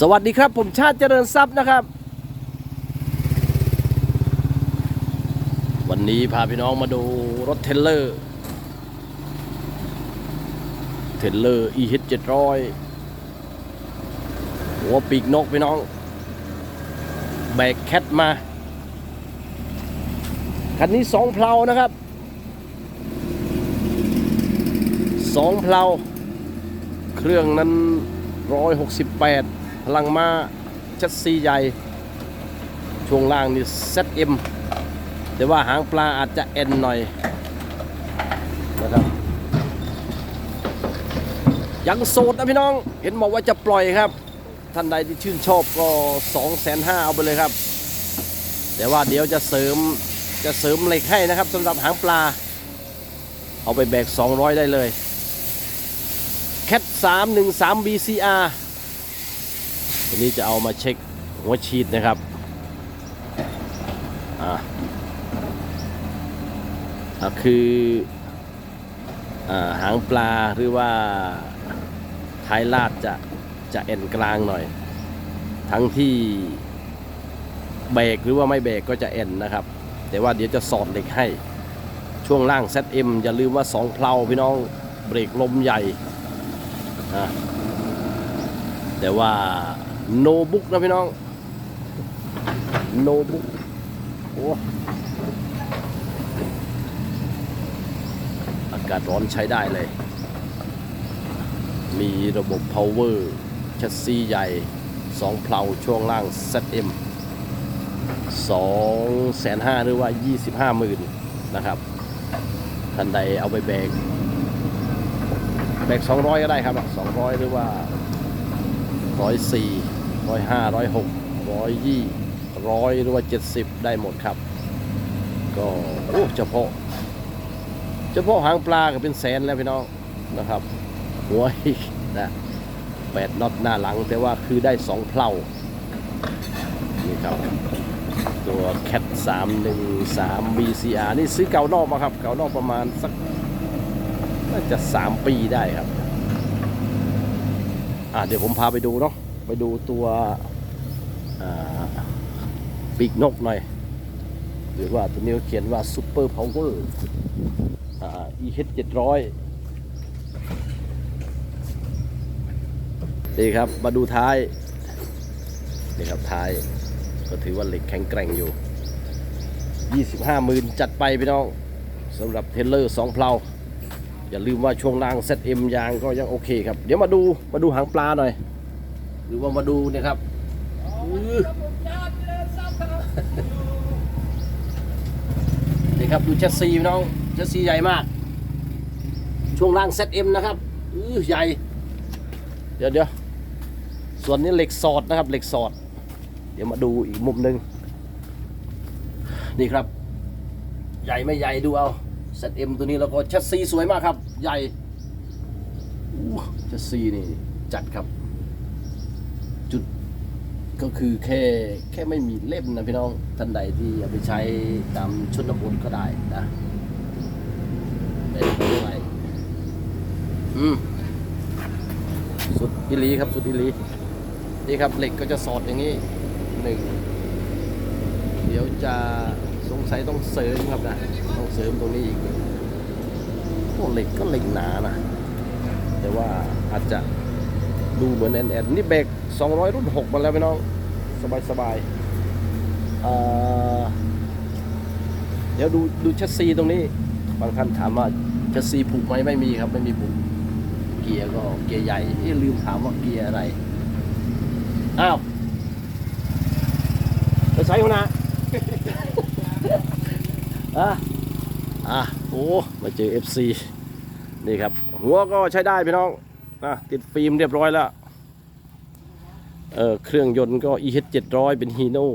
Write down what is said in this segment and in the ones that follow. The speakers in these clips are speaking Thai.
สวัสดีครับ ผมชาติเจริญทรัพย์นะครับ วันนี้พาพี่น้องมาดูรถเทรลเลอร์เทรลเลอร์ EH 700หัวปีกนกพี่น้อง แบกแคทมา คันนี้สองเพลานะครับสองเพลา เครื่องนั้น 168 พลังม้าชัดซีใหญ่ ช่วงล่างนี่ ZM แต่ว่าหางปลาอาจจะ N หน่อยนะครับยังโสดนะพี่น้อง เห็นบอกว่าจะปล่อยครับ ท่านใดที่ชื่นชอบก็2 5 0 0 0เอาไปเลยครับ แต่ว่าเดี๋ยวจะเสริมจะเสริมเหล็กให้นะครับสำหรับหางปลา เอาไปแบก 200 ได้เลย แคท313 BCR ันนี้จะเอามาเช็คหัวฉีดนะครับอ่าคืออ่าหางปลาหรือว่าท้ายลาดจะจะเอ็นกลางหน่อย ทั้งที่เบรกหรือว่าไม่เบรกก็จะเอ็นนะครับ แต่ว่าเดี๋ยวจะสอดเหล็กให้ ช่วงล่าง ZM อย่าลืมว่า2เพลาพี่น้องเบรกลมใหญ่นะแต่ว่า โนบุกนะพี่น้อง โนบุกโอ้อากาศร้อนใช้ได้เลย มีระบบ power ชัดซีใหญ่ 2 เพลาช่วงล่าง ZM 2แสนห้าหรือว่า 25หมื่นนะครับท่านใดเอาไปแบกแบก200 ก็ได้ครับ 200 หรือว่า 104 105 106 120 100หรือว่า70ได้หมดครับ ก็โอ้เฉพาะ เฉพาะหางปลาก็เป็นแสนแล้วพี่น้องนะครับหัวอีกนะแปดน็อตหน้าหลัง แต่ว่าคือได้สองเพลานี่ครับ ตัวแคท313 BCR นี่ซื้อเก่านอกมาครับ เก่านอกประมาณสักน่าจะ3ปีได้ครับ อ่าเดี๋ยวผมพาไปดูเนาะ ไปดูตัวปีกนกหน่อย หรือว่าตัวนี้เขียนว่า Super Power อ่า EH 700นี่ครับ มาดูท้าย นี่ครับท้าย ก็ถือว่าเหล็กแข็งแกร่งอยู่ 25หมื่นจัดไปพี่น้องสำหรับเทเลอร์ 2 เพลาอย่าลืมว่าช่วงล่าง ZM ยางก็ยังโอเคครับ เดี๋ยวมาดูมาดูหางปลาหน่อย หรือว่ามาดูเนี่ยครับนี่ครับดูแชสซีน้องแชสซีใหญ่มาก ช่วงล่าง ZM นะครับอื้อใหญ่ เดี๋ยวเดี๋ยวส่วนนี้เหล็กสอดนะครับ เหล็กสอด เดี๋ยวมาดูอีกมุมหนึ่งนี่ครับ ใหญ่ไม่ใหญ่ดูเอา ZM ตัวนี้แล้วก็แชัดซีสวยมากครับ ใหญ่อู้ชัดซีนี่จัดครับ ก็คือแค่แค่ไม่มีเล่มนะพี่น้องท่านใดที่เอาไปใช้ตามชนบทก็ได้นะไม่ได้ไปอืมสุดอิลีครับสุดอิลีนี่ครับเหล็กก็จะสอดอย่างนี้หนึ่งเดี๋ยวจะสงสัยต้องเสริมครับนะต้องเสริมตรงนี้อีกโอ้เหล็กก็เหล็กหนานะแต่ว่าอาจจะ ดูเหมือนแอนแอนนี่เบรก200 รุ่น 6 มาแล้วพี่น้อง สบายสบายเดี๋ยวดูดูชัสซีตรงนี้ บางท่านถามว่าชัสซีผูกไหมไม่มีครับ ไม่มีผูก เกียร์ก็เกียร์ใหญ่ที่ลืมถามว่าเกียร์อะไร อ้าวไปใช้หัวหน้าอะอะโอ้มาเจอ FC นี่ครับ หัวก็ใช้ได้พี่น้อง่ะติดฟิล์มเรียบร้อยแล้ว เออเครื่องยนต์ก็ EH 700 เป็น Hino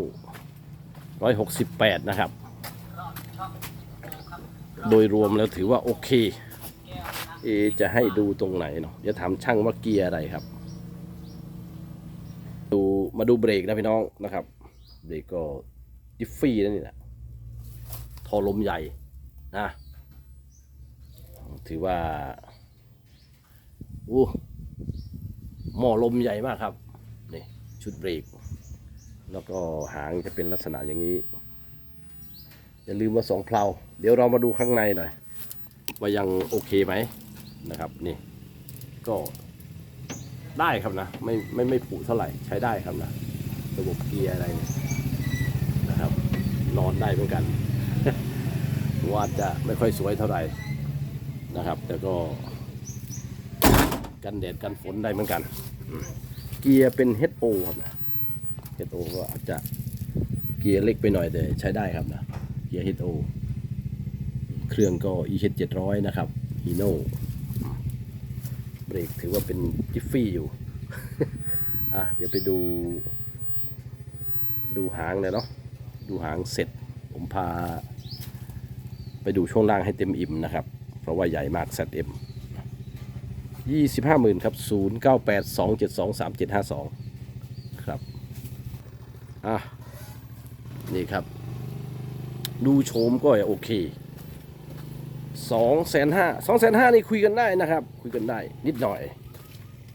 168 นะครับ โดยรวมแล้วถือว่าโอเค เอจะให้ดูตรงไหนเนาะจะถามช่างว่าเกียร์อะไรครับ ดูมาดูเบรกนะพี่น้องนะครับ เบรกก็ดิฟฟี่นั่นนี่แหละทอลมใหญ่นะ ถือว่า อู้หม้อลมใหญ่มากครับนี่ชุดเบรก แล้วก็หางจะเป็นลักษณะอย่างนี้ อย่าลืมว่าสองเพลาเดี๋ยวเรามาดูข้างในหน่อยว่ายังโอเคไหมนะครับนี่ก็ได้ครับนะ ไม่ไม่ไม่ผุเท่าไหร่ใช้ได้ครับนะ ระบบเกียร์อะไรเนี่ยนะครับนอนได้เหมือนกันว่าจะไม่ค่อยสวยเท่าไหร่นะครับ แต่ก็ กันแดดกันฝนได้เหมือนกัน เกียร์เป็น HO ครับนะ HO ก็อาจจะเกียร์เล็กไปหน่อยแต่ใช้ได้ครับนะ เกียร์ HO เครื่องก็ EH 700 นะครับ Hino เบรกถือว่าเป็นจิฟฟี่อยู่ อะเดี๋ยวไปดู ดูหางเลยเนาะ ดูหางเสร็จ ผมพา ไปดูช่วงล่างให้เต็มอิ่มนะครับ เพราะว่าใหญ่มาก ZM ยี่สิบห้าหมื่นครับศูนย์เก้าแปดสองเจ็ดสองสามเจ็ดห้าสองครับอะนี่ครับ ดูโฉมก็โอเคสองแสนห้าสองแสนห้านี่คุยกันได้นะครับ คุยกันได้นิดหน่อย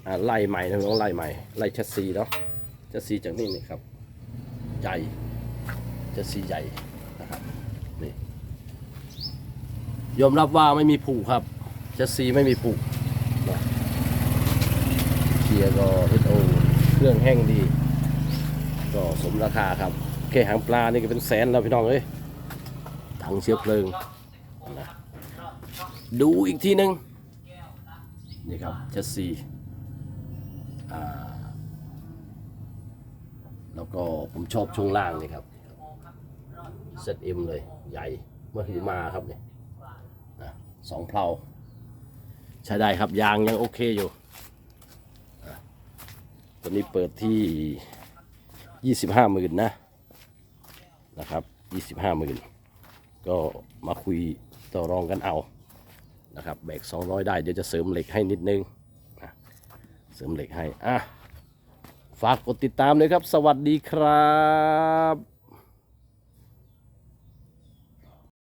อ่าไล่ใหม่นะน้องไล่ใหม่ไล่ชัดซีเนาะชัดซีจากนี่นี่ครับ ใหญ่ชัดซีใหญ่นะครับนี่ยอมรับว่าไม่มีผูกครับชัดซีไม่มีผูก เกียร์ก็ HO เครื่องแห้งดี ก็สมราคาครับแค่หางปลานี่ก็เป็นแสนแล้วพี่น้องเอ้ยถังเชื้อเพลิงนะดูอีกทีหนึ่งนี่ครับเจสซีแล้วก็ผมชอบช่วงล่างนี่ครับเซตเอ็มเลยใหญ่เมื่อถือมาครับเนี่ยสองเพลา ใช้ได้ครับยางยังโอเคอยู่ตัวนี้เปิดที่ 25หมื่นนะนะครับ25หมื่นก็มาคุยต่อรองกันเอานะครับแบก 200 ได้เดี๋ยวจะเสริมเหล็กให้นิดนึงเสริมเหล็กให้อะฝากกดติดตามเลยครับ สวัสดีครับ